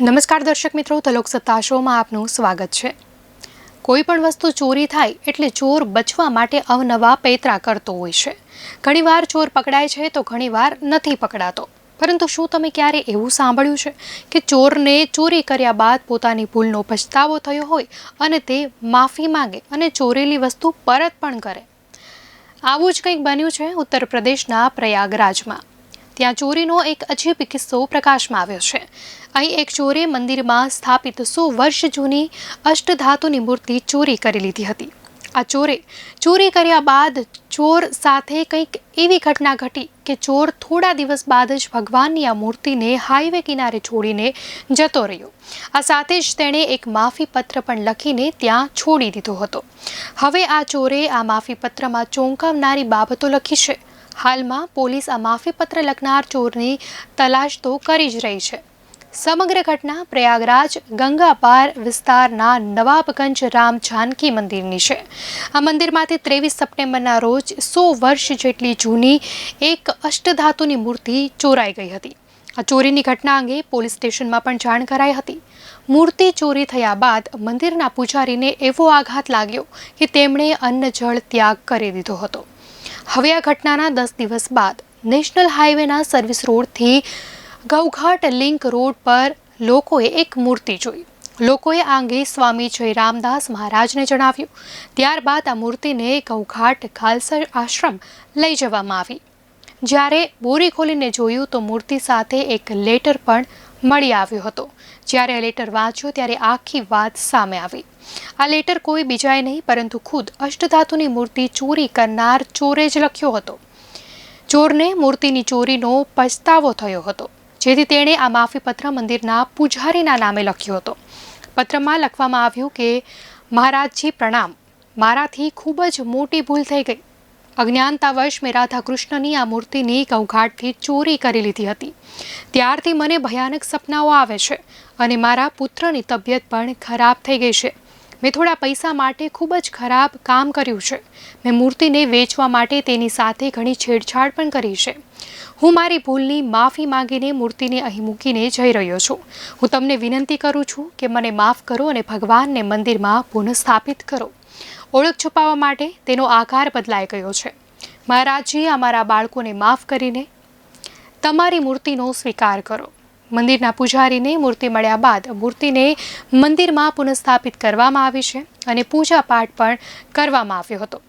નમસ્કાર દર્શક મિત્રો, તલોક સત્તા શોમાં આપનું સ્વાગત છે. કોઈ પણ વસ્તુ ચોરી થાય એટલે ચોર બચવા માટે અવનવા પેતરા કરતો હોય છે. ઘણીવાર ચોર પકડાય છે તો ઘણીવાર નથી પકડાતો. પરંતુ શું તમે ક્યારે એવું સાંભળ્યું છે કે ચોરને ચોરી કર્યા બાદ પોતાની ભૂલનો પછતાવો થયો હોય અને તે માફી માંગે અને ચોરેલી વસ્તુ પરત પણ કરે? આવું જ કંઈક બન્યું છે ઉત્તર પ્રદેશના પ્રયાગરાજમાં. ત્યાં ચોરીનો એક અજીબ કિસ્સો પ્રકાશમાં આવ્યો છે. અહીં એક ચોરે મંદિરમાં સ્થાપિત સો વર્ષ જૂની અષ્ટધાતુની મૂર્તિ ચોરી કરી લીધી હતી. આ ચોરે ચોરી કર્યા બાદ ચોર સાથે કંઈક એવી ઘટના ઘટી કે ચોર થોડા દિવસ બાદ જ ભગવાનની આ મૂર્તિને હાઈવે કિનારે છોડીને જતો રહ્યો. આ સાથે જ તેણે એક માફી પત્ર પણ લખીને ત્યાં છોડી દીધો હતો. હવે આ ચોરે આ માફી પત્રમાં ચોંકાવનારી બાબતો લખી છે. હાલમાં પોલીસ આ માફીપત્ર લખનાર ચોરની તલાશ તો કરી જ રહી છે. સમગ્ર ઘટના પ્રયાગરાજ, ગંગાપાર વિસ્તારના નવાબગંજ રામ જાનકી મંદિરની છે. આ મંદિરમાંથી ત્રેવીસ સપ્ટેમ્બરના રોજ સો વર્ષ જેટલી જૂની એક અષ્ટધાતુની મૂર્તિ ચોરાઈ ગઈ હતી. આ ચોરીની ઘટના અંગે પોલીસ સ્ટેશનમાં પણ જાણ કરાઈ હતી. મૂર્તિ ચોરી થયા બાદ મંદિરના પૂજારીને એવો આઘાત લાગ્યો કે તેમણે અન્ન જળ ત્યાગ કરી દીધો હતો. હવે આ ઘટનાના દસ દિવસ બાદ નેશનલ હાઈવેના સર્વિસ રોડથી ગૌઘાટ લિંક રોડ પર લોકોએ એક મૂર્તિ જોઈ. લોકોએ આ અંગે સ્વામી જય રામદાસ મહારાજને જણાવ્યું. ત્યારબાદ આ મૂર્તિને ગૌઘાટ ખાલસર આશ્રમ લઈ જવામાં આવી. જ્યારે બોરી ખોલીને જોયું તો મૂર્તિ સાથે એક લેટર પણ મળી આવ્યો હતો. જ્યારે આ લેટર વાંચ્યો ત્યારે આખી વાત સામે આવી. આ લેટર કોઈ બીજાએ નહીં, પરંતુ ખુદ અષ્ટધાતુની મૂર્તિ ચોરી કરનાર ચોરે જ લખ્યો હતો. ચોરને મૂર્તિની ચોરીનો પછતાવો થયો હતો, જેથી તેણે આ માફીપત્ર મંદિરના પૂજારીના નામે લખ્યો હતો. પત્રમાં લખવામાં આવ્યું કે, મહારાજજી, પ્રણામ. મારાથી ખૂબ જ મોટી ભૂલ થઈ ગઈ. અજ્ઞાનતાવશ મેં રાધા કૃષ્ણની આ મૂર્તિની ઘઉઘાટથી ચોરી કરી લીધી હતી. ત્યારથી મને ભયાનક સપનાઓ આવે છે અને મારા પુત્રની તબિયત પણ ખરાબ થઈ ગઈ છે. મેં થોડા પૈસા માટે ખૂબ જ ખરાબ કામ કર્યું છે. મેં મૂર્તિને વેચવા માટે તેની સાથે ઘણી છેડછાડ પણ કરી છે. હું મારી ભૂલની માફી માંગીને મૂર્તિને અહીં મૂકીને જઈ રહ્યો છું. હું તમને વિનંતી કરું છું કે મને માફ કરો અને ભગવાનને મંદિરમાં પુનઃસ્થાપિત કરો. ઓળખ છુપાવવા માટે તેનો આકાર બદલાઈ ગયો છે. મહારાજજી અમારા બાળકોને માફ કરીને તમારી મૂર્તિનો સ્વીકાર કરો. મંદિરના પૂજારીને મૂર્તિ મળ્યા બાદ મૂર્તિને મંદિરમાં પુનઃસ્થાપિત કરવામાં આવી છે અને પૂજા પાઠ પણ કરવામાં આવ્યો હતો.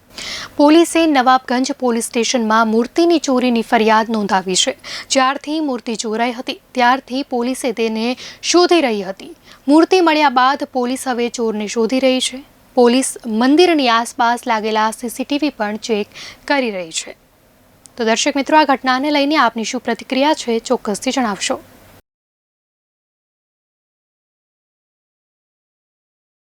પોલીસે નવાબગંજ પોલીસ સ્ટેશનમાં મૂર્તિની ચોરીની ફરિયાદ નોંધાવી છે. જ્યારથી મૂર્તિ ચોરાઈ હતી, ત્યારથી પોલીસે તેને શોધી રહી હતી. મૂર્તિ મળ્યા બાદ પોલીસ હવે ચોરને શોધી રહી છે. પોલીસ મંદિરની આસપાસ લાગેલા સીસીટીવી પણ ચેક કરી રહી છે. તો દર્શક મિત્રો, આ ઘટનાને લઈને આપની શું પ્રતિક્રિયા છે, ચોક્કસથી જણાવશો.